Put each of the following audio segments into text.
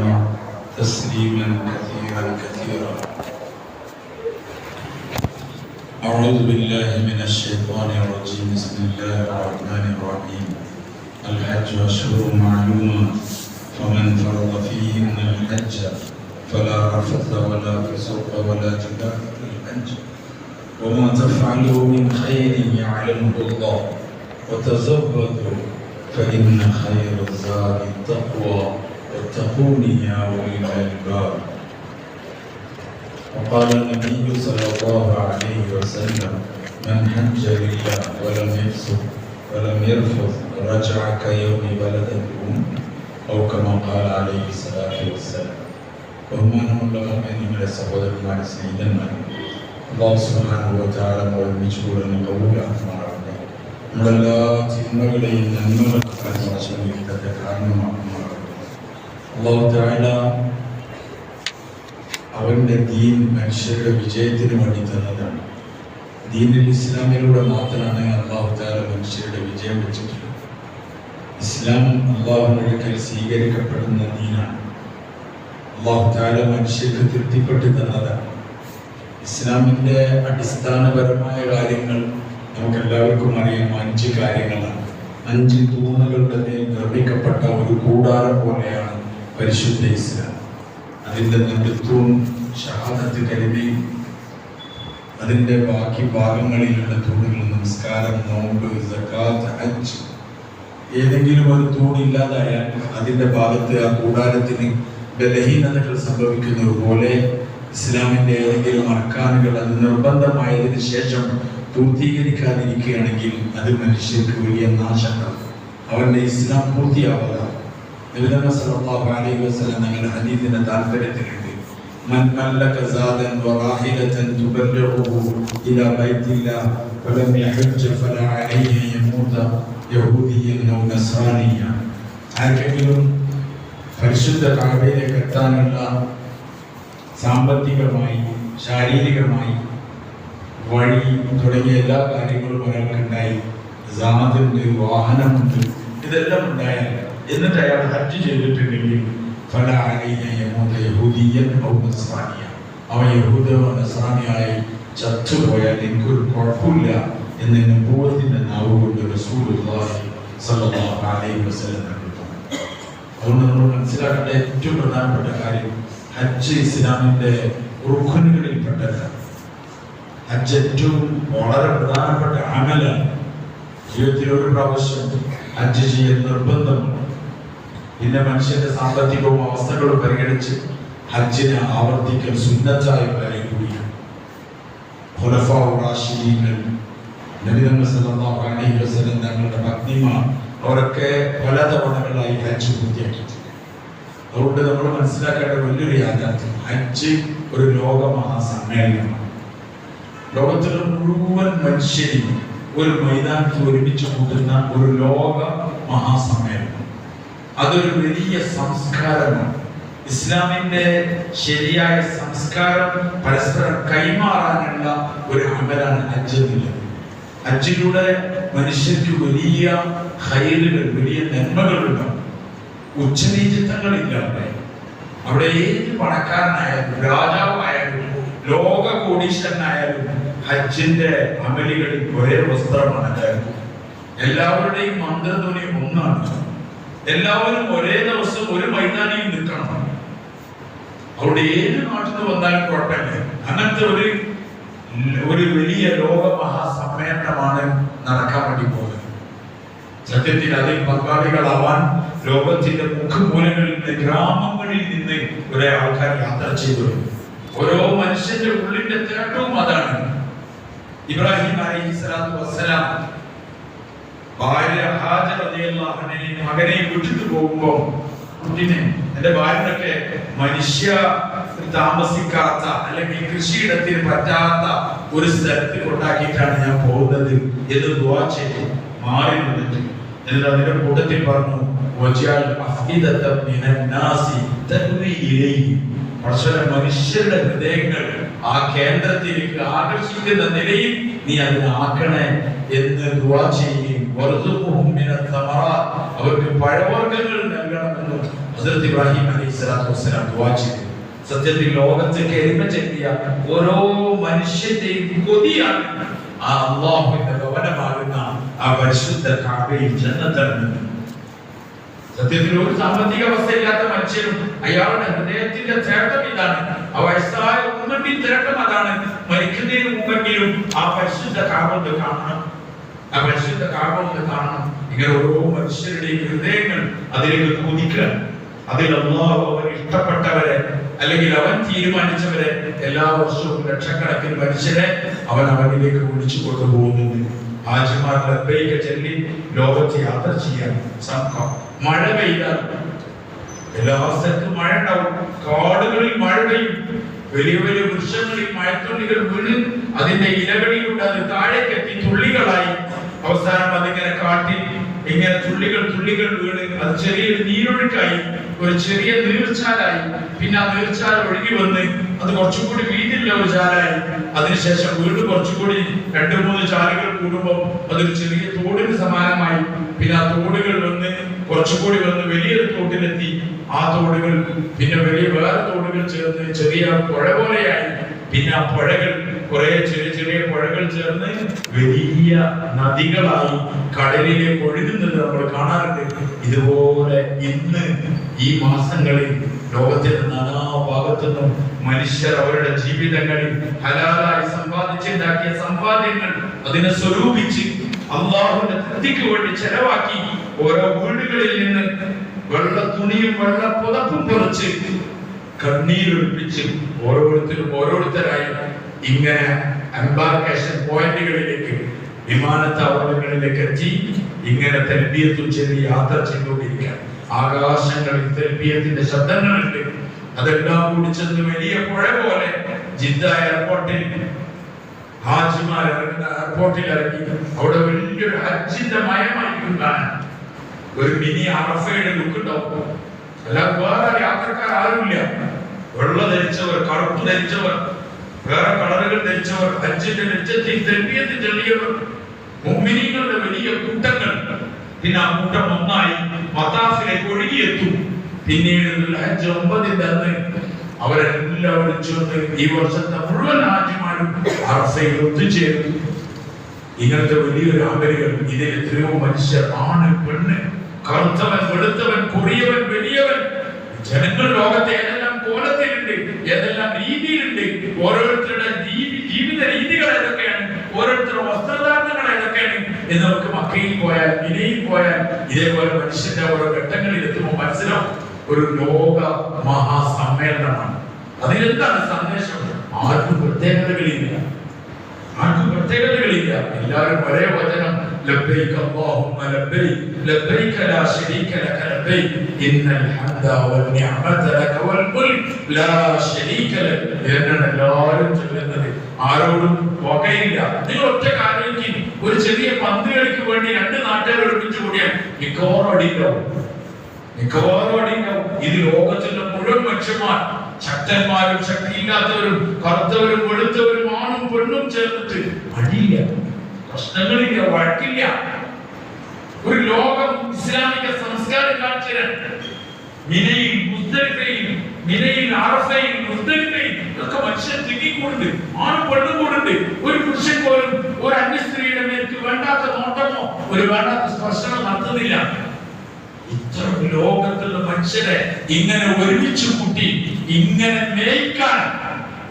وسلم تسليما كثيرا كثيرا. أعوذ بالله من الشيطان الرجيم. بسم الله الرحمن الرحيم. الحج أشهر معلومة. فمن فرض فيهن الحج فلا رفث ولا فسوق ولا جدال في الحج. وما تفعلوا من خير يعلمه الله. وتزودوا فإن خير الزاد التقوى. واتقون يا أولي الألباب وقال النبي صلى الله عليه وسلم من حج لله ولم يفسق ولم يرفض رجع كيوم بلدته أم أو كما قال عليه الصلاة والسلام ബഹുമാനമുള്ള നിങ്ങളുടെ സഹോദരന്മാരെ സ്നേഹിതന്മാർ അള്ളാഹു സുബ്ഹാനഹു വ തആല ഒരുമിച്ച് കൂടുന്ന കബൂലാക്കുമാറാകട്ടെ നമ്മളെല്ലാ തിന്മകളെയും നന്മകളൊക്കെ പരമാശമിക്കത്തെ കാരണമാക്കുമാറാകട്ടെ അള്ളാഹു തആല അവന്റെ ദീൻ മനുഷ്യരുടെ വിജയത്തിന് വേണ്ടി തന്നതാണ്. ദീനിൽ ഇസ്ലാമിലൂടെ മാത്രമാണ് അള്ളാഹു താല മനുഷ്യരുടെ വിജയം വെച്ചിട്ടുള്ളത്. ഇസ്ലാം അള്ളാഹുനൊരിക്കൽ സ്വീകരിക്കപ്പെടുന്ന ദീനാണ്. അള്ളാഹു താല മനുഷ്യർക്ക് തൃപ്തിപ്പെട്ട് തന്നതാണ്. ഇസ്ലാമിന്റെ അടിസ്ഥാനപരമായ കാര്യങ്ങൾ നമുക്ക് എല്ലാവർക്കും അറിയാം. അഞ്ച് കാര്യങ്ങളാണ്. അഞ്ച് തൂണുകളുടെ മേൽ നിർമ്മിക്കപ്പെട്ട ഒരു കൂടാരം പോലെയാണ് പരിശുദ്ധ ഇസ്ലാം അതിന്റെ നെടുത്തൂൺ ഷഹാദത്ത് കരുതിയും അതിന്റെ ബാക്കി ഭാഗങ്ങളിലുള്ള തൂണുകൾ നമസ്കാരം നോമ്പ് സക്കാത്ത് ഹജ്ജ് ഏതെങ്കിലും ഒരു തൂണില്ലാതായാൽ അതിന്റെ ഭാഗത്ത് ആ കൂടാരത്തിന് ബലഹീനതകൾ സംഭവിക്കുന്നത് പോലെ ഇസ്ലാമിന്റെ ഏതെങ്കിലും അർക്കാനുകൾ അത് നിർബന്ധമായതിനു ശേഷം പൂർത്തീകരിക്കാതിരിക്കുകയാണെങ്കിൽ അത് മനുഷ്യർക്ക് വലിയ നാശങ്ങൾ അവരുടെ ഇസ്ലാം പൂർത്തിയാവുക നബിതമ സല്ലല്ലാഹു അലൈഹി വസല്ലം തങ്ങളുടെ ഹദീസിന്റെ താൽപര്യത്തിനുണ്ട് മൻ മല്ലക സാദൻ വറാഹിലതൻ തുബല്ലഹു ഇലാ ബൈതില്ലാ ഫലം യഹജ്ജ ഫലാ അലൈഹി യമൂത യഹൂദിയൻ ഔ നസ്രാനിയ. ആർക്കെങ്കിലും എത്താനുള്ള സാമ്പത്തികമായി ശാരീരികമായി വഴി തുടങ്ങിയ എല്ലാ കാര്യങ്ങളും ഒരാൾക്കുണ്ടായി. ജാതുണ്ട് വാഹനമുണ്ട് ഇതെല്ലാം ഉണ്ടായാലും എന്നിട്ട് അയാൾ ഹജ്ജ് ചെയ്തിട്ടുണ്ടെങ്കിൽ ഫല യമൂത യഹൂദിയൻ ഔ നസ്രാനിയ. ചത്തുപോയാൽ എനിക്കൊരു കുഴപ്പമില്ല എന്ന് നബൂവത്തിന്റെ നാവ് കൊണ്ട് റസൂലുള്ളാഹി സ്വല്ലല്ലാഹു അലൈഹി വസല്ലം അതുകൊണ്ട് നമ്മൾ മനസ്സിലാക്കേണ്ട ഏറ്റവും പ്രധാനപ്പെട്ട കാര്യം ഹജ്ജ് ഇസ്ലാമിന്റെ റുഖനുകളിൽപ്പെട്ടല്ല ഹജ്ജ് ഏറ്റവും വളരെ പ്രധാനപ്പെട്ട അമലാണ്. ജീവിതത്തിൽ ഒരു പ്രാവശ്യം ഹജ്ജ് ചെയ്യൽ നിർബന്ധമാണ് പിന്നെ മനുഷ്യന്റെ സാമ്പത്തികവും അവസ്ഥകളും പരിഗണിച്ച് ഹജ്ജിനെ ആവർത്തിക്കൽ സുന്നത്തായ കാര്യം കൂടിയാണ്. തങ്ങളുടെ പത്നിമാർ അവരൊക്കെ പലതവണകളായി ഹജ്ജ് പൂർത്തിയാക്കിയിട്ടുണ്ട്. അതുകൊണ്ട് നമ്മൾ മനസ്സിലാക്കേണ്ട വലിയൊരു യാഥാർത്ഥ്യം ഹജ്ജ് ഒരു ലോകമഹാസമ്മേളനമാണ്. ലോകത്തിലെ മുഴുവൻ മനുഷ്യരെയും ഒരു മൈതാനത്ത് ഒരുമിച്ച് കൂട്ടുന്ന ഒരു ലോക മഹാസമ്മേളനം. അതൊരു വലിയ സംസ്കാരമാണ്. ഇസ്ലാമിന്റെ ശരിയായ സംസ്കാരം പരസ്പരം കൈമാറാനുള്ള ഒരു അമലാണ് ഹജ്ജ് എന്നുള്ളത് ഹജ്ജിലൂടെ മനുഷ്യർക്ക് വലിയ ഹൈലുകൾ വലിയ നന്മകളുണ്ടാവും ഉച്ചനീചിത്വങ്ങളില്ല അവിടെ. അവിടെ ഏത് പണക്കാരനായാലും രാജാവായാലും ലോക കോടീശ്വരനായാലും ഹജ്ജിന്റെ അമലികളിൽ ഒരേ വസ്ത്രമാണ് എല്ലാവരുടെയും മന്ത്രധ്വനി ഒന്നാണ്. എല്ലാവരും ഒരേ ദിവസം ഒരു മൈതാനിയിൽ നിൽക്കണം. അവിടെ ഏത് നാട്ടിൽ നിന്ന് വന്നാലും കുഴപ്പമില്ല അങ്ങനത്തെ ഒരു ഒരു വലിയ ലോക മഹാസമ്മേളനമാണ് നടക്കാൻ വേണ്ടി പോകുന്നത്. സത്യത്തിൽ അതിൽ പങ്കാളികളാവാൻ ലോകത്തിന്റെ മുഖമൂലങ്ങളിൽ നിന്ന് ഗ്രാമങ്ങളിൽ നിന്ന് കുറെ ആൾക്കാർ യാത്ര ചെയ്തു. ഓരോ മനുഷ്യന്റെ ഉള്ളിന്റെ തേട്ടവും അതാണ്. ഇബ്രാഹിം അലൈഹി വസ്സലാം ഭാര്യ ഹാജർ റളിയല്ലാഹു മകനെയും മകനെ വിട്ടിട്ട് പോകുമ്പോ കുട്ടിനെ എന്റെ ഭാര്യനൊക്കെ മനുഷ്യ താമസിക്കാത്ത അല്ലെങ്കിൽ കൃഷിയിടത്തിന് പറ്റാത്ത ഒരു സ്ഥലത്ത് കൊണ്ടാക്കിയിട്ടാണ് ഞാൻ പോകുന്നത് എന്ന് ചെയ്തു മാറി നിന്നിട്ട്. എന്നിട്ട് അതിന്റെ കൂട്ടത്തിൽ പറഞ്ഞു മനുഷ്യരുടെ ഹൃദയങ്ങൾ ആ കേന്ദ്രത്തിലേക്ക് ആകർഷിക്കുന്ന നിലയിൽ നീ അതിനാക്കണേ എന്ന് ദുആ ചെയ്യുകയും അവർക്ക് പഴവർഗങ്ങൾ നൽകണമെന്നും ഹസ്രത്ത് ഇബ്രാഹിം അലൈഹി സ്വലാത്തു വസ്സലാം ദുആ ചെയ്തു. സത്യത്തിൽ ലോകത്ത് കരിമ ചെല്ലിയ ഓരോ മനുഷ്യന്റെയും കൊതിയാണ്. ആ അള്ളാഹുവിന്റെ ഭവനമാകുന്ന ആ പരിശുദ്ധ കാബയിൽ ജന്നത്താണ്. സത്യത്തിൽ ഒരു സാമ്പത്തിക അവസ്ഥയില്ലാത്ത മനുഷ്യനും അയാളുടെ ഹൃദയത്തിന്റെ തേട്ടം ഇതാണ്. ആ വയസ്സായ ഉമ്മന്റെ തേട്ടം അതാണ്. മരിക്കുന്നതിന് മുമ്പെങ്കിലും ആ പരിശുദ്ധ കാബൊന്ന് കാണണം. ആ പരിശുദ്ധ കാബൊന്ന് കാണണം. ഇങ്ങനെ ഓരോ മനുഷ്യരുടെയും ഹൃദയങ്ങൾ അതിലേക്ക് കുതിക്കുക അതിൽ അള്ളാഹു അവൻ ഇഷ്ടപ്പെട്ടവരെ അല്ലെങ്കിൽ അവൻ തീരുമാനിച്ചവരെ എല്ലാ വർഷവും ലക്ഷക്കണക്കിന് മനുഷ്യരെ അവൻ അവനിലേക്ക് വിളിച്ചു കൊണ്ടുപോകുന്നു. ഹാജിമാർ ലബ്ബൈക ചൊല്ലി ലോകത്ത് യാത്ര ചെയ്യാൻ സംഘം. മഴ പെയ്താൽ എല്ലാ സ്ഥലത്തും മഴ ഉണ്ടാവും. കാടുകളിൽ മഴ പെയ്യും. വലിയ വലിയ വൃക്ഷങ്ങളിൽ മഴത്തുള്ളികൾ വീണ് അതിന്റെ ഇലകളിലൂടെ അത് താഴേക്ക് എത്തി തുള്ളികളായി അവസാനം അതിങ്ങനെ കാട്ടി ഇങ്ങനെ തുള്ളികൾ തുള്ളികൾ വീണ് അത് ചെറിയൊരു നീരൊഴുക്കായി ഒരു ചെറിയ നീർച്ചാലായി. പിന്നെ ആ നീർച്ചാൽ ഒഴുകി വന്ന് അത് കുറച്ചും കൂടി വീതിയുള്ള ഒരു ചാലായി. അതിനുശേഷം വീട് കുറച്ചും കൂടി രണ്ട് മൂന്ന് ചാലുകൾ കൂടുമ്പോൾ അതൊരു ചെറിയ തോടിന് സമാനമായി. പിന്നെ ആ തോടുകൾ വന്ന് കുറച്ചുകൂടി വന്ന് വലിയൊരു തോട്ടിലെത്തി. ആ തോടുകൾ പിന്നെ വലിയ വേറെ തോടുകൾ ചേർന്ന് ചെറിയ പുഴ പോലെയായി. പിന്നെ ആ പുഴകൾ കുറെ ചെറിയ ചെറിയ പുഴകൾ ചേർന്ന് വലിയ നദികളായി കടലിലേക്ക് ഒഴുകുന്നത് നമ്മൾ കാണാറുണ്ട്. ഇതുപോലെ ഇന്ന് ഈ മാസങ്ങളിൽ ലോകത്തിന്റെ നാനാഭാഗത്തു നിന്നും മനുഷ്യർ അവരുടെ ജീവിതങ്ങളിൽ ഹലാലായി സമ്പാദിച്ചുണ്ടാക്കിയ സമ്പാദ്യങ്ങൾ അതിനെ സ്വരൂപിച്ച് അള്ളാഹുവിന്റെ തൃപ്തിക്ക് വേണ്ടി ചെലവാക്കി ഓരോ വീടുകളിൽ നിന്ന് വെള്ള തുണിയും വെള്ള പുതപ്പും പുറച്ച് കണ്ണീരൊഴിപ്പിച്ച് ഓരോരുത്തരും ഓരോരുത്തരായി ഇങ്ങനെ എംബാർക്കേഷൻ പോയിന്റുകളിലേക്ക് വിമാനത്താവളങ്ങളിലേക്ക് എത്തി. ഇങ്ങനെ തെൽബിയത്തും ചെന്ന് യാത്ര ചെയ്തുകൊണ്ടിരിക്കുക ആകാശങ്ങളിൽ തെൽബിയത്തിന്റെ ശബ്ദങ്ങളുണ്ട് അതെല്ലാം കൂടി ചെന്ന് വലിയ പുഴ പോലെ ജിദ്ദ എയർപോർട്ടിൽ ഹാജിമാർ ഇറങ്ങുന്ന എയർപോർട്ടിൽ ഇറങ്ങി അവിടെ വലിയൊരു ഹജ്ജിന്റെ മയമായിരിക്കും കാണാൻ. ഒരു മിനി അറഫയുടെ ലുക്ക് ഉണ്ടാവും. അല്ലാതെ വേറെ യാത്രക്കാർ ആരുമില്ല. വെള്ള ധരിച്ചവർ കറുപ്പ് ധരിച്ചവർ വേറെ കളറുകൾ ധരിച്ചവർ ഹജ്ജിന്റെ ലക്ഷ്യത്തിൽ ദ്രവ്യത്തിൽ ചെല്ലിയവർ മുമ്മിനികളുടെ വലിയ കൂട്ടങ്ങൾ. പിന്നെ ആ കൂട്ടം ഒന്നായി മത്താഫിലേക്ക് ഒഴുകിയെത്തും. പിന്നീട് ഹജ്ജ് ഒമ്പതിന്റെ അന്ന് അവരെല്ലാവരും ചേർന്ന് ഈ വർഷത്തെ മുഴുവൻ ഹാജിമാരും അറസയിൽ ഒത്തുചേരും ഇങ്ങനത്തെ വലിയൊരു ആഗ്രഹം ഇതിൽ എത്രയോ മനുഷ്യർ ആണ് പെണ്ണ് കറുത്തവൻ വെളുത്തവൻ കുറിയവൻ വലിയവൻ. ജനങ്ങൾ ലോകത്തെ ഏതെല്ലാം രീതിയിലുണ്ട് ഓരോരുത്തരുടെ ജീവി- ജീവിത രീതികൾ ഏതൊക്കെയാണ്? ഓരോരുത്തരുടെ വസ്ത്രധാരണങ്ങൾ ഏതൊക്കെയാണ്? എന്ന് നമുക്ക് മക്കയിൽ പോയാൽ മിനയിൽ പോയാൽ ഇതേപോലെ മനുഷ്യന്റെ ഓരോ ഘട്ടങ്ങളിൽ എത്തുമ്പോൾ മനസ്സിലാവും. ഒരു ലോക മഹാസമ്മേളനമാണ്. അതിലെന്താണ് സന്ദേശം? ആർക്കും പ്രത്യേകതകളില്ല. ആർക്കും പ്രത്യേകതകളില്ല. എല്ലാവരും ഒരേ വചനം ലബ്ബൈക അല്ലാഹുമ്മ لبيك ലബ്ബൈക ലാ ശരീക ലക لبيك. ഇന്നൽ ഹംദ വൽ നിഅമത ലക വൽ മുൽക് ലാ ശരീക ലക എന്നാണ് എല്ലാവരും ചൊല്ലുന്നത്. ആരോടും വകയില്ല. നിങ്ങൾ ഒറ്റ കാര്യത്തിൽ ഒരു ചെറിയ പന്ത് കളിക്ക് വേണ്ടി രണ്ട് നാട്ടുകാർ ഒരുമിച്ച് കൂടിയാൽ മിക്കവാറും അടിയില്ലാവും മിക്കവാറും അടിയില്ലാവും ഇത് ലോകത്തിന്റെ മുഴുവൻ മനുഷ്യന്മാർ ശക്തന്മാരും ശക്തിയില്ലാത്തവരും കറുത്തവരും വെളുത്തവരും ആണും പെണ്ണും ചേർന്നിട്ട് അടിയില്ല പ്രശ്നങ്ങളില്ല വഴക്കില്ല. ഒരു ലോകം ഇസ്ലാമിക സംസ്കാരം ഒക്കെ ഒരു ഒരു മനുഷ്യരെ ഇങ്ങനെ ഒരുമിച്ച് കൂട്ടി ഇങ്ങനെ മേയ്ക്കാൻ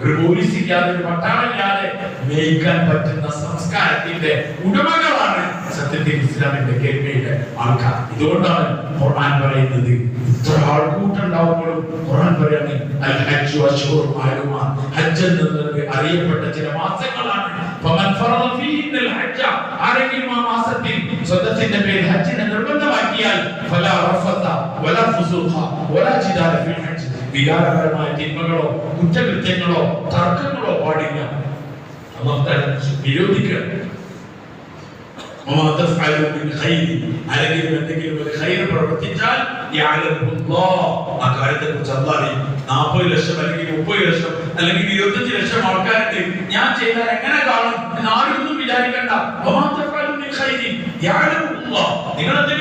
ഒരു പോലീസ് ഇല്ലാതെ ഒരു പട്ടാളില്ലാതെ മേയിക്കാൻ പറ്റുന്ന സംസ്കാരത്തിന്റെ ഉടമകളാണ് സത്യത്തിൽ ഇസ്ലാമിന്റെ കേൾവിയുടെ ആൾക്കാർ. ഇതുകൊണ്ടാണ് ഖുർആൻ പറയുന്നത് ഇത്ര ആൾക്കൂട്ടുണ്ടാവുമ്പോഴും ഖുർആൻ പറയുന്നത് അൽ ഹജ്ജു അശ്ഹുർ മാലുമാ ഹജ്ജ് എന്നത് അറിയപ്പെട്ട ചില മാസങ്ങളാണ്. ഫമൻ ഫറദ ഫീഹിൽ ഹജ്ജ ആരെങ്കിലും ആ മാസത്തിൽ സ്വന്തത്തിന്റെ പേരിൽ ഹജ്ജിനെ നിർബന്ധമാക്കിയാൽ ഫലാ റഫത വലാ ഫുസൂഖ വലാ ജിദാല ഫിൽ ഹജ്ജ്. വികാരപരമായ തിന്മകളോ കുറ്റകൃത്യങ്ങളോ തർക്കങ്ങളോ പാടില്ല. നമുക്ക്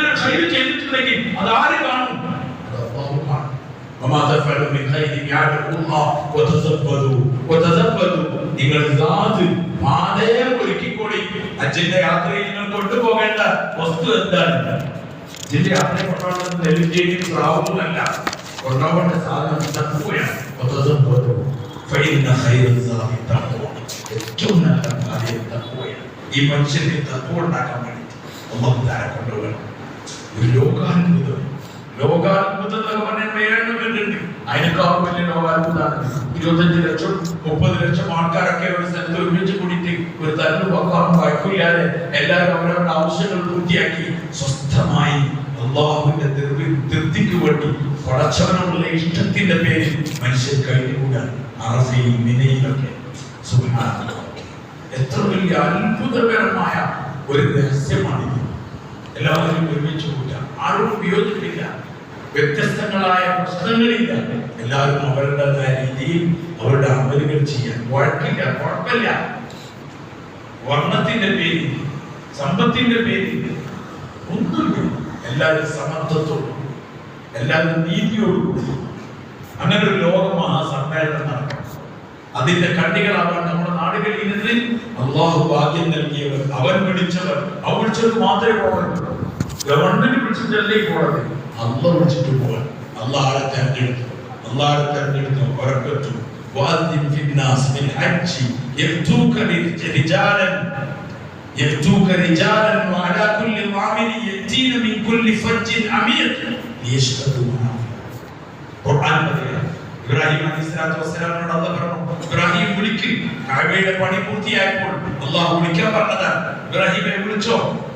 ലക്ഷം ചെയ്തിട്ടുണ്ടെങ്കിൽ അത് ആര് കാണും? وما تفعلوا من خير يعلم الله وتزبدوا وتزبدوا നിങ്ങൾ ദാത് പാതയെ ഒരുക്കിക്കൊള്ളി അച്ഛന്റെ യാത്രയിൽ നിങ്ങൾ കൊണ്ടുപോകേണ്ട വസ്തു എന്താണ് ഇതിന്റെ യാത്ര കൊണ്ടുപോകുന്നത് നെല്ലിഞ്ചേരി പ്രാവുമല്ല കൊണ്ടുപോകേണ്ട സാധനം തപ്പുകയാണ് وتزبدوا فإن خير الزاد التقوى ഏറ്റവും നല്ല കാര്യം തപ്പുകയാണ് ഈ മനുഷ്യന്റെ തത്വ ഉണ്ടാക്കാൻ വേണ്ടി ഒന്നും താരം കൊണ്ടുപോകണം ഒരു ലോകാത്ഭുതം ലോകാത്ഭുതം പറഞ്ഞാൽ വേറെ വരുന്നുണ്ട് അതിനേക്കാളും വലിയ ലോകാത്ഭുതമാണ്. ഇരുപത്തഞ്ച് ലക്ഷം മുപ്പത് ലക്ഷം ആൾക്കാരൊക്കെ ഒരു സ്ഥലത്ത് ഒരുമിച്ച് കൂടിയിട്ട് ഒരു തല്ല് പക്കാറും വഴക്കില്ലാതെ എല്ലാവരും അവരവരുടെ ആവശ്യങ്ങൾ പൂർത്തിയാക്കി സ്വസ്ഥമായി അള്ളാഹുവിന്റെ തൃപ്തി- തൃപ്തിക്ക് വേണ്ടി പടച്ചവനുള്ള ഇഷ്ടത്തിന്റെ പേരിൽ മനുഷ്യർ കഴിഞ്ഞുകൂടാൻ അറഫയിൽ മിനയിലൊക്കെ. എത്ര വലിയ അത്ഭുതകരമായ ഒരു രഹസ്യമാണിത്. എല്ലാവരും ഒരുമിച്ച് കൂട്ടാം. ആരും വിയോജിപ്പില്ല. വ്യത്യസ്തങ്ങളായ പ്രശ്നങ്ങളില്ല. എല്ലാവരും അവരുടേതായ രീതിയിൽ അവരുടെ അമലുകൾ ചെയ്യാൻ വഴക്കില്ല കുഴപ്പമില്ല. വർണത്തിന്റെ പേരിൽ സമ്പത്തിന്റെ പേരിൽ ഒന്നുമില്ല. എല്ലാവരും സമത്വത്തോടും എല്ലാവരും നീതിയോടും അങ്ങനെ ഒരു ലോകമഹാസമ്മേളനം നടക്കണം. അതിന്റെ കണ്ണികളാവാൻ നമ്മുടെ നാടുകളിൽ നിന്ന് അള്ളാഹു ഭാഗ്യം നൽകിയവർ അവൻ വിളിച്ചവർ അവൻ വിളിച്ചത് മാത്രമേ പോകത്തുള്ളൂ ഗവൺമെന്റ് വിളിച്ചിട്ടല്ലേ പോകട്ടെ അല്ല വിളിച്ചിട്ട് പോകാൻ അള്ളാഹെ തെരഞ്ഞെടുത്തു അള്ളാഹെ തെരഞ്ഞെടുത്തു ഉറക്കത്തു وأذن في الناس بالحج يأتوك رجالا يأتوك رجالا وعلى كل ضامر يأتين من كل فج عميق ليشهدوا منافع ഖുർആൻ പറയുകയാണ് ഇബ്രാഹിം അലൈഹി സ്വലാത്തു വസ്സലാമിനോട് അള്ളാഹ് പറഞ്ഞു ഇബ്രാഹിം വിളിക്ക് കഅബയുടെ പണി പൂർത്തിയായപ്പോൾ അള്ളാഹു വിളിക്കാൻ പറഞ്ഞതാണ് ഇബ്രാഹിമെ വിളിച്ചോ ചോദിച്ചാൽ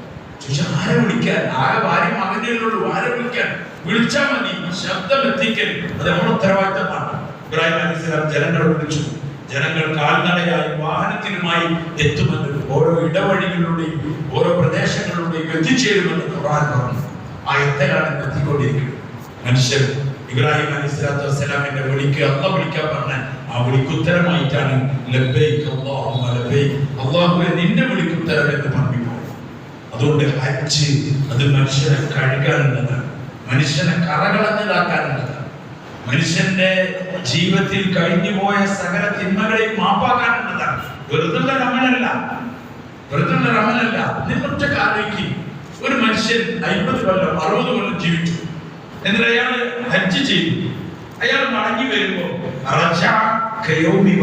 ആരെ വിളിക്കാൻ? ആരെ ഭാര്യ മകനേ ഉള്ളൂ ആരെ വിളിക്കാൻ? വിളിച്ചാൽ മതി. ശബ്ദം എത്തിക്കൽ അത് നമ്മുടെ ഉത്തരവാദിത്തമാണ് ഇബ്രാഹിം അലിസ്ലാം ജനങ്ങളെ വിളിച്ചു. ജനങ്ങൾ കാൽനടയായി വാഹനത്തിനുമായി എത്തുമെന്ന് ഓരോ ഇടവഴികളിലൂടെയും ഓരോ പ്രദേശങ്ങളിലൂടെയും എത്തിച്ചേരുമെന്ന് ഖുർആൻ പറഞ്ഞു. ആ എത്തലാണ് എത്തിക്കൊണ്ടിരിക്കുന്നത്. മനുഷ്യർ ഇബ്രാഹിം അലൈഹി സ്വലാത്തു വസ്സലാമിന്റെ വിളിക്ക് അല്ല വിളിക്കാൻ പറഞ്ഞ ആ വിളിക്കുത്തരമായിട്ടാണ് ഉത്തരമായിട്ടാണ് അള്ളാഹു അല്ലാഹുമ്മ ലബ്ബൈക്. അല്ലാഹുവേ നിന്റെ വിളിക്ക് എന്ന് പറഞ്ഞു അതുകൊണ്ട് ഹജ്ജ് അത് മനുഷ്യനെ കഴുകാനുള്ളതാണ്. മനുഷ്യനെ കറകളഞ്ഞതാക്കാനുള്ളതാണ്. മനുഷ്യന്റെ ജീവിതത്തിൽ കഴിഞ്ഞുപോയ സകല തിന്മകളെയും മാപ്പാക്കാനുള്ളതാണ്. വെറുതെ അമലല്ല വെറുതെ അമലല്ല നിന്നൊറ്റ ആലോചിക്കും. ഒരു മനുഷ്യൻ അയ്പത് കൊല്ലം അറുപത് കൊല്ലം ജീവിച്ചു. എന്നിട്ട് അയാൾ ഹജ്ജ് ചെയ്തു. അയാൾ മടങ്ങി വരുമ്പോ റജഅ കയൗമി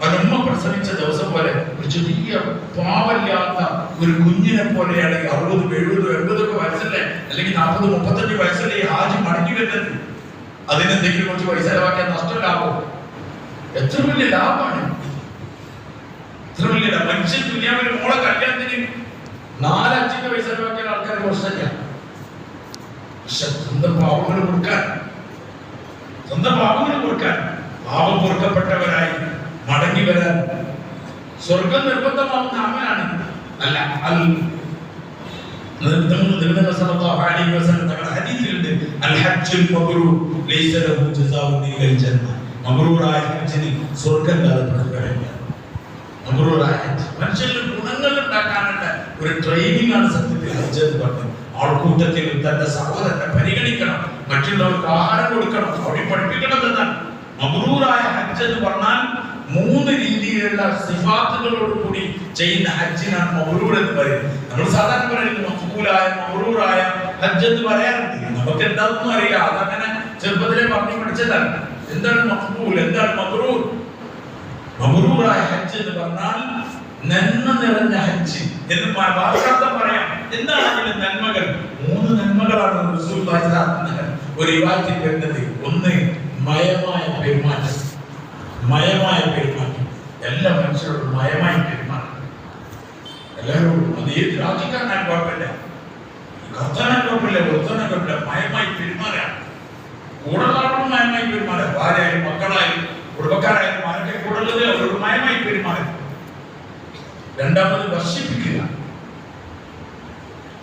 വലദത് പ്രസവിച്ച ദിവസം പോലെ ഒരു ചെറിയ പാവല്ലാത്ത ഒരു കുഞ്ഞിനെ പോലെയാണ് ഈ അറുപത് എഴുപത് എൺപതൊക്കെ വയസ്സല്ലേ? അല്ലെങ്കിൽ നാൽപ്പത് മുപ്പത്തഞ്ച് വയസ്സല്ലേ ഈ ഹാജി മടങ്ങി വരുന്നത്? അതിനെന്തെങ്കിലും കുറച്ച് പൈസ ചെലവാക്കിയാൽ നഷ്ടം ലാഭം. എത്ര വലിയ ലാഭമാണ്? എത്ര വലിയ. മനുഷ്യൻ ദുനിയാവിൽ മോളെ കല്യാണത്തിന് നാലഞ്ചിന്റെ പൈസ ചെലവാക്കിയ ആൾക്കാർ പ്രശ്നമില്ല. പക്ഷെ സ്വന്തം പാവങ്ങൾ കൊടുക്കാൻ സ്വന്തം പാവങ്ങൾ കൊടുക്കാൻ പാവം പൊറുക്കപ്പെട്ടവരായി മടങ്ങി വരാൻ. സ്വർഗം നിർബന്ധമാവുന്ന അമലാണ് അല്ല അൽ ഒരു ഹജ്ജ് എന്ന് തന്റെ സഹോദരനെ പരിഗണിക്കണം. മറ്റുള്ളവർക്ക് ആഹാരം കൊടുക്കണം. അവിടെ പഠിപ്പിക്കണം എന്നാണ്. മബ്രൂറായ ഹജ്ജ് എന്ന് പറഞ്ഞാൽ മൂന്ന് രീതിയിലുള്ള സിഫാത്തുകളോട് കൂടി ചെയ്യുന്ന ഹജ്ജിനാണ് മൗറൂർ എന്ന് പറയുന്നത്. നമ്മൾ സാധാരണ പറയുന്നത് മഖ്ബൂലായ മൗറൂറായ ഹജ്ജ് എന്ന് പറയാറുണ്ട്. നമുക്ക് എന്താണെന്നും അറിയാം അതങ്ങനെ ചെറുപ്പത്തിലെ പറഞ്ഞു പഠിച്ചതാണ്. എന്താണ് മഖ്ബൂൽ എന്താണ് മബ്രൂർ മബ്രൂറായ ഹജ്ജ് എന്ന് പറഞ്ഞാൽ നന്മ നിറഞ്ഞ ഹജ്ജ് എന്ന് ഭാഷാർത്ഥം പറയാം. എന്താണ് അതിന്റെ നന്മകൾ. മൂന്ന് നന്മകളാണ് ഒരു വിവാഹത്തിൽ വരുന്നത് ഒന്ന് മയമായ പെരുമാറ്റം. മയമായ പെരുമാറ്റം. എല്ലാ മനുഷ്യരോടും മയമായ പെരുമാറ്റം. എല്ലാവരോടും അത് ഏത് രാജ്യക്കാരനാണ് കുഴപ്പമില്ല. കർത്താനാൻ കുഴപ്പമില്ല വൃത്തനാൻ കുഴപ്പമില്ല. മയമായി പെരുമാറാണ്. കൂടുതലാളും മയമായി പെരുമാറുക ഭാര്യയായാലും മക്കളായാലും കുടുംബക്കാരായാലും ആരൊക്കെ കൂടുതലത് അവരോട് മയമായി പെരുമാറുക രണ്ടാമത് വർഷിപ്പിക്കുക.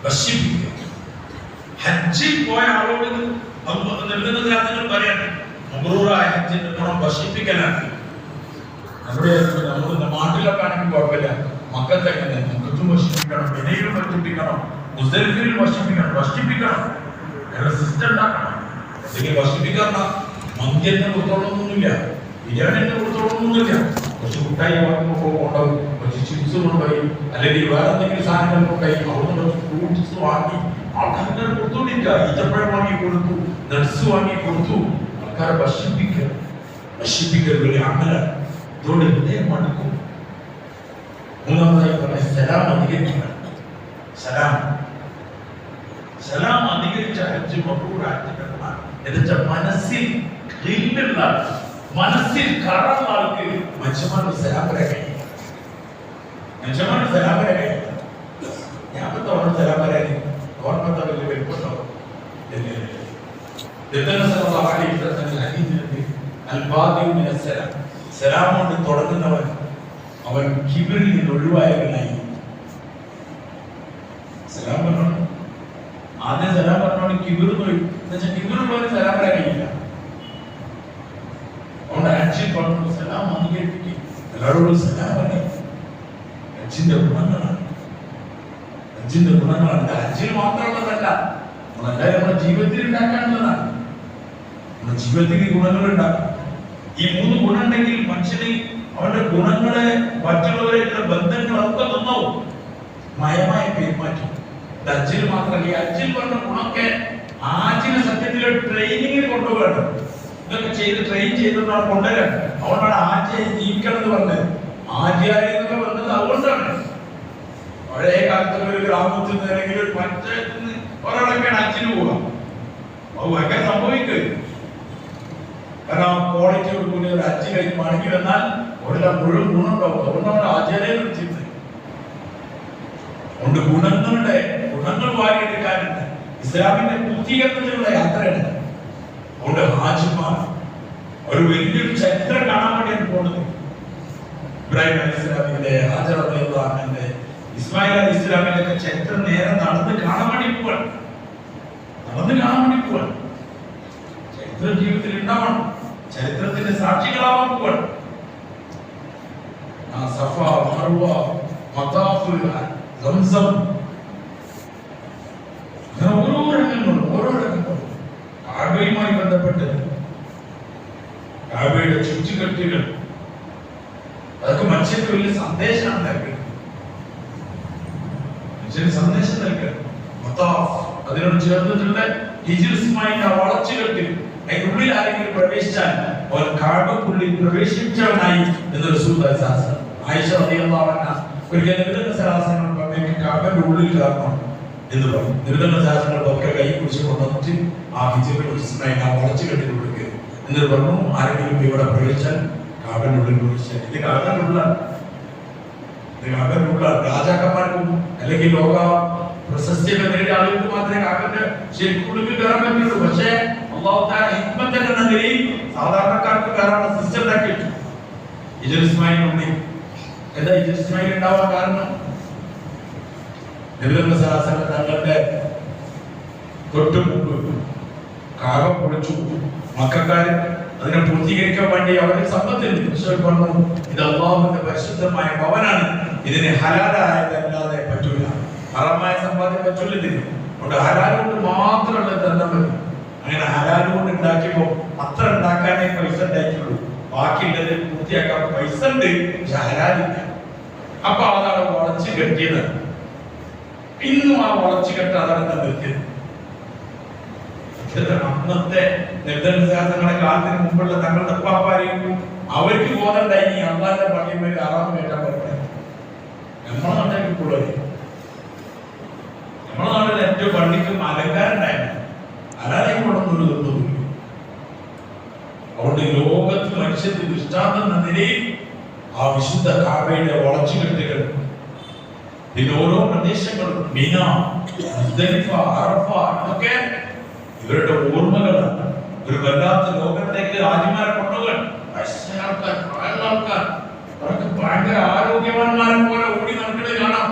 വർഷിപ്പിക്കുക. ഹജ്ജിൽ പോയ ആളോട് നിൽക്കുന്നതിനകത്ത് പറയാൻ അബ്രൂറായ ഹജ്ജിന്റെ ഗുണം വർഷിപ്പിക്കലാണ്. നമ്മുടെ നമ്മുടെ നാട്ടിലൊക്കെ ആണെങ്കിൽ കുഴപ്പമില്ല. മക്കത്തെ എങ്ങനെ മക്കത്തും വിനയിലും വർഷിപ്പിക്കണം മുസ്ലിഫിലും വർഷിപ്പിക്കണം വർഷിപ്പിക്കണം അല്ലെങ്കിൽ ഭക്ഷണിക്കാരന മന്തി തന്നെ കൊടുത്തോളൊന്നുമില്ല ബിരിയാണിന്റെ കൊടുത്തോളൊന്നുമില്ല കുറച്ച് മുട്ടായി കൊണ്ടുപോയി കുറച്ച് ചിപ്സ് കൊണ്ടുപോയി. അല്ലെങ്കിൽ വേറെ എന്തെങ്കിലും സാധനങ്ങൾ കൊണ്ടുപോയി. അവിടുന്ന് കുറച്ച് ഫ്രൂട്ട്സ് വാങ്ങി ആൾക്കാർക്ക് കൊടുത്തോണ്ടിരിക്കുക. ഈത്തപ്പഴം വാങ്ങി കൊടുത്തു. നട്സ് വാങ്ങി കൊടുത്തു. ആൾക്കാരെ ഭക്ഷിപ്പിക്കുക ഭക്ഷിപ്പിക്കൽ വലിയ ഇതോട് ഹൃദയം മടുക്കും മൂന്നാമതായി പറഞ്ഞ സലാം അധികരിക്കണം. സലാം. സലാം അധികരിച്ച ഹജ്ജ് മബ്രൂറാക്കപ്പെടണം എന്നുവെച്ച മനസ്സിൽ ഗ്രില്ലുള്ള മനസ്സിൽ കറന്ന ആൾക്ക് മനുഷ്യന്മാരുടെ സലാം പറയാൻ കഴിയും മനുഷ്യന്മാരുടെ സലാം പറയാൻ കഴിയും ഞാൻ തോന്നുന്നു സലാം പറയാൻ ഓർമ്മത്തെ വലിയ അലൈഹി വസല്ലം ഹദീസിലുണ്ട്, അൽ ബാദിഉ മിന സലാം. സലാം കൊണ്ട് തുടങ്ങുന്നവൻ അവൻ കിബിറിൽ നിന്ന് ഒഴിവായവനായി സലാം പറഞ്ഞു ആദ്യം സലാം പറഞ്ഞോണ്ട് കിബിർ പോയി എന്നുവെച്ചാൽ കിബിറുള്ളവന് സലാം പറയാൻ കഴിയില്ല. അതുകൊണ്ട് അച്ഛൻ പറഞ്ഞു സലാം അംഗീകരിപ്പിക്കും. എല്ലാവരോടും സലാം പറയും. അച്ഛന്റെ ഗുണങ്ങളാണ്. അച്ഛന്റെ ഗുണങ്ങളാണ്. ഹജ്ജിൽ മാത്രമുള്ളതല്ല. നമ്മളെല്ലാവരും നമ്മുടെ ജീവിതത്തിൽ ഉണ്ടാക്കാനുള്ളതാണ്. നമ്മുടെ ജീവിതത്തിൽ ഗുണങ്ങൾ ഉണ്ടാക്കും ഈ മൂന്ന് ഗുണം ഉണ്ടെങ്കിൽ മനുഷ്യന് അവന്റെ ഗുണങ്ങളെ മറ്റുള്ളവരായിട്ടുള്ള ബന്ധങ്ങൾ ഒക്കെ നന്നാവും. മയമായ പെരുമാറ്റം. ഇത് ഹജ്ജിൽ മാത്രമല്ല ഈ പറഞ്ഞ ഗുണമൊക്കെ ആജിനെ സത്യത്തിൽ ട്രെയിനിങ്ങിൽ കൊണ്ടുപോകണം. ഇതൊക്കെ ചെയ്ത് ട്രെയിൻ ചെയ്തിട്ടാണ് കൊണ്ടുവരാൻ. അതുകൊണ്ടാണ് ആജയായി ജീവിക്കണം എന്ന് പറഞ്ഞത്. ആജിയാരി എന്നൊക്കെ വന്നത് അതുകൊണ്ടാണ്. പഴയ കാലത്ത് ഒരു ഗ്രാമത്തിൽ നിന്ന് അല്ലെങ്കിൽ ഒരു പഞ്ചായത്തിൽ നിന്ന് ഒരാളൊക്കെയാണ് അച്ഛന് പോകാം അത് ഭയങ്കര സംഭവിക്കുക കാരണം ക്വാളിറ്റിയോട് കൂടി ഒരു കഴിഞ്ഞ് മടങ്ങി വന്നാൽ അവരുടെ മുഴുവൻ ഗുണമുണ്ടാവും. അതുകൊണ്ടാണ് ആചാര്യ വിളിച്ചത് അതുകൊണ്ട് ഗുണങ്ങളുടെ ഗുണങ്ങൾ വാരിയെടുക്കാനുണ്ട്. ഇസ്ലാമിന്റെ പൂർത്തീകരണത്തിലുള്ള യാത്രയാണ്. അതുകൊണ്ട് ഹാജിമാർ ഒരു വലിയൊരു ചരിത്രം കാണാൻ വേണ്ടിയാണ് പോകുന്നത്. ഇബ്രാഹിം അലി ഇസ്ലാമിന്റെ ഹാജർ അബ്ദുല്ലാഹിന്റെ ഇസ്മായിൽ അലി ഇസ്ലാമിന്റെ ഒക്കെ ചരിത്രം നേരെ നടന്ന് കാണാൻ വേണ്ടി പോവാണ്. നടന്ന് കാണാൻ വേണ്ടി പോവാണ്. ചരിത്ര ജീവിതത്തിൽ ഉണ്ടാവണം. ചരിത്രത്തിന്റെ സാക്ഷികളാവാൻ പോവാണ്. ആ സഫ മർവ മതാഫ് സംസം അങ്ങനെ ഓരോ രംഗങ്ങളും ഓരോ രംഗങ്ങളും കാബയുമായി ബന്ധപ്പെട്ട് കാബയുടെ ചുറ്റുകെട്ടുകൾ. അതൊക്കെ മനുഷ്യർക്ക് വലിയ സന്ദേശമാണ് നൽകുന്നത് മനുഷ്യന് സന്ദേശം നൽകുക മതാഫ് അതിനോട് ചേർന്നിട്ടുണ്ട് ഹിജിർ പ്രവേശിച്ചാൽ അവൻ കാടുക്കുള്ളിൽ പ്രവേശിച്ചവനായി എന്ന് റസൂൽ ശാസ്ത്രം ആയിഷ റളിയല്ലാഹു അൻഹ ഒരിക്കൽ നിബിധന ശാസ്ത്രങ്ങൾ പറഞ്ഞു കാബന്റെ ഉള്ളിൽ കയറണം എന്ന് പറഞ്ഞു. നിബിധന ശാസ്ത്രങ്ങൾ ഒക്കെ കൈ പിടിച്ച് കൊണ്ടുവന്നിട്ട് ആ ഹിജിർ ഇസ്മായിൽ ആ വളച്ചുകെട്ടിനുള്ളിൽ കൊടുക്കുക എന്നിട്ട് പറഞ്ഞു ആരെങ്കിലും ഇവിടെ പ്രവേശിച്ചാൽ കാബന്റെ ഉള്ളിൽ പ്രവേശിച്ചാൽ ഇത് ഉള്ളിലാണ് കാക്കനുള്ള രാജാക്കന്മാർക്കും അല്ലെങ്കിൽ ലോക പ്രശസ്തിയൊക്കെ നേടിയ ആളുകൾക്ക് മാത്രമേ കാക്കന്റെ ശരിക്കും ഉള്ളിൽ കയറാൻ പറ്റുള്ളൂ. പക്ഷേ അള്ളാഹു ഹിക്മത്ത് എന്ന നിലയിൽ സാധാരണക്കാർക്ക് വേറാണ് സിസ്റ്റം ഉണ്ടാക്കിയിട്ടു ഇജൽ ഇസ്മായിൽ ഉണ്ട് എന്താ ഇജൽ ഇസ്മായിൽ ഉണ്ടാവാൻ കാരണം? സരാസര തങ്ങളുടെ തൊട്ടു മുമ്പ് കാകം പൊളിച്ചു. മക്കാര് അതിനെ പൂർത്തീകരിക്കാൻ വേണ്ടി അവരെ സമ്പത്തിൽ പറഞ്ഞു ഇത് അള്ളാഹുവിന്റെ പരിശുദ്ധമായ ഭവനാണ്. ഇതിനെ ഹലാലായതല്ലാതെ പറ്റൂല. ഹറാമായ സമ്പാദ്യം പറ്റൂല ഇതിന്. അതുകൊണ്ട് ഹലാലുകൊണ്ട് മാത്രമുള്ള തന്നെ അങ്ങനെ ആരാധന കൊണ്ട് ഉണ്ടാക്കിയപ്പോ അത്ര ഉണ്ടാക്കാനേ പൈസ ഉണ്ടായിട്ടുള്ളൂ. ബാക്കിയുള്ളത് പൂർത്തിയാക്കാൻ പൈസ ഉണ്ട് പക്ഷെ ഹലാലില്ല അപ്പൊ അതാണ് വളച്ച് കെട്ടിയത്. ഇന്നും ആ വളച്ച് കെട്ട് അതാണ് നിർത്തിയത്? അന്നത്തെ നിർദ്ദശാസങ്ങളെ കാലത്തിന് മുമ്പുള്ള തങ്ങളുടെ ഉപ്പാപ്പാരെയും അവർക്ക് ബോധമുണ്ടായി ഈ അള്ളാന്റെ പള്ളിയിൽ പോയി ആറാമത് കേട്ടാൻ പറ്റില്ല. നമ്മളെ നാട്ടിൽ കൂടുതൽ നമ്മളെ നാട്ടിൽ ഏറ്റവും പള്ളിക്കും അലങ്കാരണ്ടായിരുന്നു അല്ലാതെ കൊണ്ടൊന്നും തോന്നുന്നു അതുകൊണ്ട് ലോകത്ത് മനുഷ്യന്റെ ദൃഷ്ടാന്തം നിലയിൽ ആ വിശുദ്ധ കാബയുടെ വളച്ചുകെട്ടുകൾ ഇതിന്റെ ഓരോ പ്രദേശങ്ങളും മീന മുസ്ദലിഫ അറഫ ഇതൊക്കെ ഇവരുടെ ഓർമ്മകളാണ്. ഒരു വല്ലാത്ത ലോകത്തേക്ക് രാജ്യമാരെ കൊണ്ടുപോകാൻ ആൾക്കാർ പ്രായമുള്ള ആൾക്കാർ അവർക്ക് ഭയങ്കര ആരോഗ്യവാന്മാരെ പോലെ ഓടി നടക്കുന്നത് കാണാം.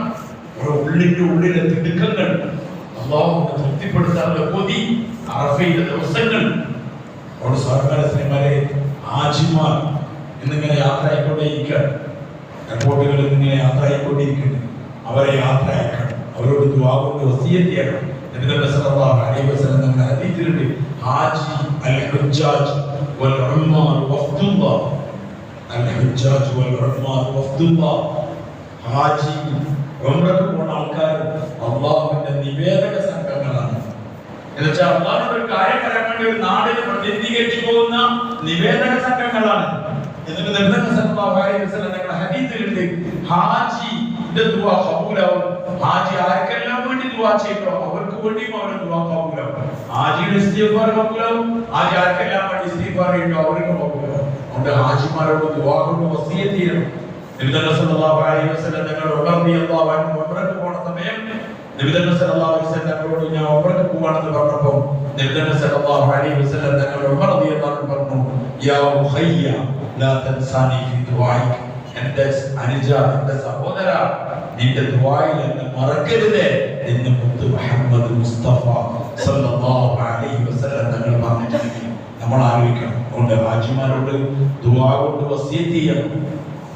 അവരുടെ ഉള്ളിന്റെ ഉള്ളിലെ തിടുക്കങ്ങൾ അള്ളാഹു തൃപ്തിപ്പെടുത്താനുള്ള കൊതി അറഫയുടെ ദിവസങ്ങൾ. അവിടെ സർക്കാർ ആജിമാർ എന്നിങ്ങനെ യാത്ര ആയിക്കൊണ്ടേയിരിക്കുകയാണ് എയർപോർട്ടുകളിൽ ഇങ്ങനെ യാത്ര ആയിക്കൊണ്ടിരിക്കുന്നു അവരെ യാത്ര അയക്കണം അവരോട് ദ്വാകൊണ്ട് കൊണ്ട് എന്നിട്ട് സല്ലല്ലാഹു അലൈഹി വസല്ലം നമ്മുടെ ഹദീസിലുണ്ട്. ഹാജി അൽ ഹുജ്ജാജ് വൽ ഉമ്മാർ വഫ്ദുല്ലാ. അൽ ഹുജ്ജാജ് വൽ ഉമ്മാർ വഫ്ദുല്ലാ. ഹാജി ഉംറക്ക് പോണ ആൾക്കാർ അല്ലാഹുവിന്റെ നിവേദക എന്നുവെച്ചാൽ അള്ളാഹുവിന്റെ ഒരു കാര്യം പറയാൻ വേണ്ടി ഒരു നാടിനെ പ്രതിനിധീകരിച്ചു പോകുന്ന നിവേദന സംഘങ്ങളാണ് എന്നിട്ട് വസല്ലം ഞങ്ങളുടെ ഹദീസിലുണ്ട് ഖബൂലാവും. ഹാജി ആർക്കെല്ലാം വേണ്ടി അവർക്ക് വേണ്ടിയും അവരുടെ ദുആ ഖബൂലാവും. ഹാജിയുടെ ഇസ്തിഗ്ഫാർ ഖബൂലാവും. ഹാജി ആർക്കെല്ലാം വേണ്ടി അവർക്ക് ഖബൂലാവും. അതുകൊണ്ട് ഹാജിമാരോട് ദുആ കൊണ്ട് വസിയത്ത് ചെയ്യണം. നബിതല്ല സല്ലല്ലാഹു അലൈഹി വസല്ലം ഉമർ റളിയല്ലാഹു അൻഹു പോണ സമയം സല്ലല്ലാഹു അലൈഹി സല്ലല്ലാഹു അലൈഹി വസല്ലം റളിയല്ലാഹു പറഞ്ഞു യാ ലാ തൻസാനി ഫി നിന്റെ മുത്ത് മുഹമ്മദ് മുസ്തഫ സല്ലല്ലാഹു അലൈഹി വസല്ലം നമ്മൾ ആലോചിക്കണം അതുകൊണ്ട് ഹാജിമാരോട് ദുആ കൊണ്ട് വസിയത്ത് ചെയ്യണം.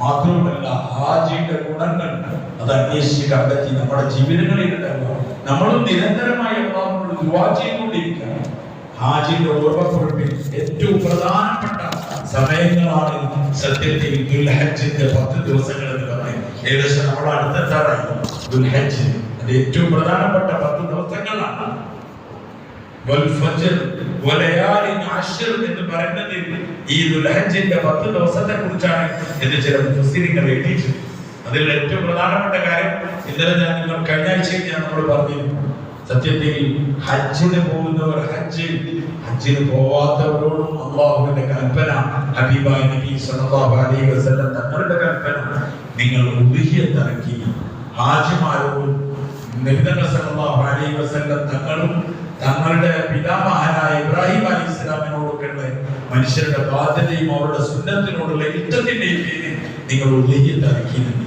മാത്രമല്ല ഹാജിയുടെ ഗുണങ്ങൾ അത് അന്വേഷിച്ച് കണ്ടെത്തി നമ്മുടെ ജീവിതങ്ങളിൽ ഉണ്ടാവുക. നമ്മളും നിരന്തരമായി അള്ളാഹുവിനോട് ദുആ ചെയ്തുകൊണ്ടിരിക്കുക ഹാജിന്റെ ഓർമ്മക്കുറിപ്പിൽ ഏറ്റവും പ്രധാനപ്പെട്ട സമയങ്ങളാണ് സത്യത്തിൽ ദുൽഹജിന്റെ പത്ത് ദിവസങ്ങൾ എന്ന് പറയുന്നത്. ഏകദേശം നമ്മുടെ അടുത്തെത്താറായി. ദുൽഹജ്ജ് അത് ഏറ്റവും പ്രധാനപ്പെട്ട പത്ത് ദിവസങ്ങളാണ്. എന്ന് പറയുന്നത് ഈ ദുൽഹജ്ജിന്റെ പത്ത് ദിവസത്തെ കുറിച്ചാണ് എന്ന് ചില മുസ്ലിങ്ങൾ എഴുതിയിട്ടുണ്ട്. അതിൽ ഏറ്റവും പ്രധാനപ്പെട്ട കാര്യം ഇന്നലെ ഞാൻ നിങ്ങൾ കഴിഞ്ഞ ആഴ്ചയിൽ ഞാൻ നമ്മൾ പറഞ്ഞിരുന്നു സത്യത്തിൽ ഹജ്ജിന് പോകുന്നവർ ഹജ്ജ് ഹജ്ജിന് പോവാത്തവരോടും അള്ളാഹുവിന്റെ കൽപ്പന ഹബീബായ നബി സല്ലല്ലാഹു അലൈഹി വസല്ലം തങ്ങളുടെ കൽപ്പന നിങ്ങൾ ഉദ്ഹിയത്തിറക്കി ഹാജിമാരോടും നബിതങ്ങൾ സല്ലല്ലാഹു അലൈഹി വസല്ലം തങ്ങളും തങ്ങളുടെ പിതാമഹനായ ഇബ്രാഹിം അലൈഹി ഇസ്ലാമിനോടൊക്കെയുള്ള മനുഷ്യരുടെ ബാധ്യതയും അവരുടെ സുന്നത്തിനോടുള്ള ഇഷ്ടത്തിന്റെയും പേരിൽ നിങ്ങൾ ഇറക്കിയിട്ടുണ്ട്.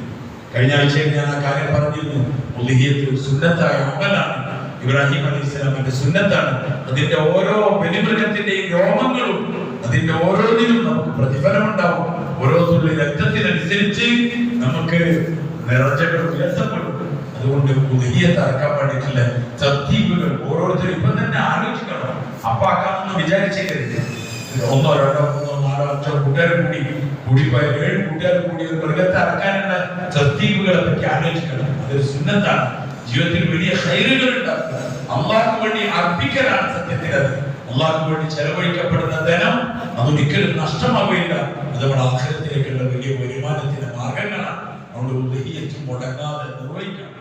കഴിഞ്ഞ ആഴ്ചയിൽ ഞാൻ ആ കാര്യം പറഞ്ഞിരുന്നു. ഉദഹിയത്ത് സുന്നത്തായ അമലാണ് ഇബ്രാഹിം അലി ഇസ്ലാമിന്റെ സുന്നത്താണ്. അതിന്റെ ഓരോ ബലിമൃഗത്തിന്റെയും രോമങ്ങളും അതിന്റെ ഓരോന്നിനും നമുക്ക് പ്രതിഫലം ഉണ്ടാവും ഓരോ തുള്ളി രക്തത്തിനനുസരിച്ച് നമുക്ക് നിറച്ചപ്പെടും ഉയർത്തപ്പെടും അതുകൊണ്ട് പുതിയ തറക്കാൻ വേണ്ടിയിട്ടില്ല തർത്തീപുകൾ ഓരോരുത്തരും ഇപ്പൊ തന്നെ ആലോചിക്കണം. അപ്പാക്കാമെന്ന് വിചാരിച്ചേക്കരുത്. ഒന്നോ രണ്ടോ മൂന്നോ നാലോ അഞ്ചോ കൂട്ടുകാർ കൂടി കൂടി പോയ ഏഴ് കൂട്ടുകാർ കൂടി ഒരു മൃഗത്തെ അറക്കാനുള്ള തർത്തീപുകളെ പറ്റി ആലോചിക്കണം. അതൊരു സുന്നത്താണ്. ജീവിതത്തിൽ വലിയ ഹൈറുകൾ ഉണ്ടാക്കുക. അള്ളാഹ്ക്ക് വേണ്ടി അർപ്പിക്കലാണ് സത്യത്തിൽ അത്. അള്ളാഹ്ക്ക് വേണ്ടി ചെലവഴിക്കപ്പെടുന്ന ധനം അതൊരിക്കലും നഷ്ടമാവുകയില്ല. അത് നമ്മുടെ ആഖിരത്തിലേക്കുള്ള വലിയ വരുമാനത്തിന്റെ മാർഗങ്ങളാണ് അതുകൊണ്ട് ഉദഹിയറ്റും മുടങ്ങാതെ നിർവഹിക്കണം.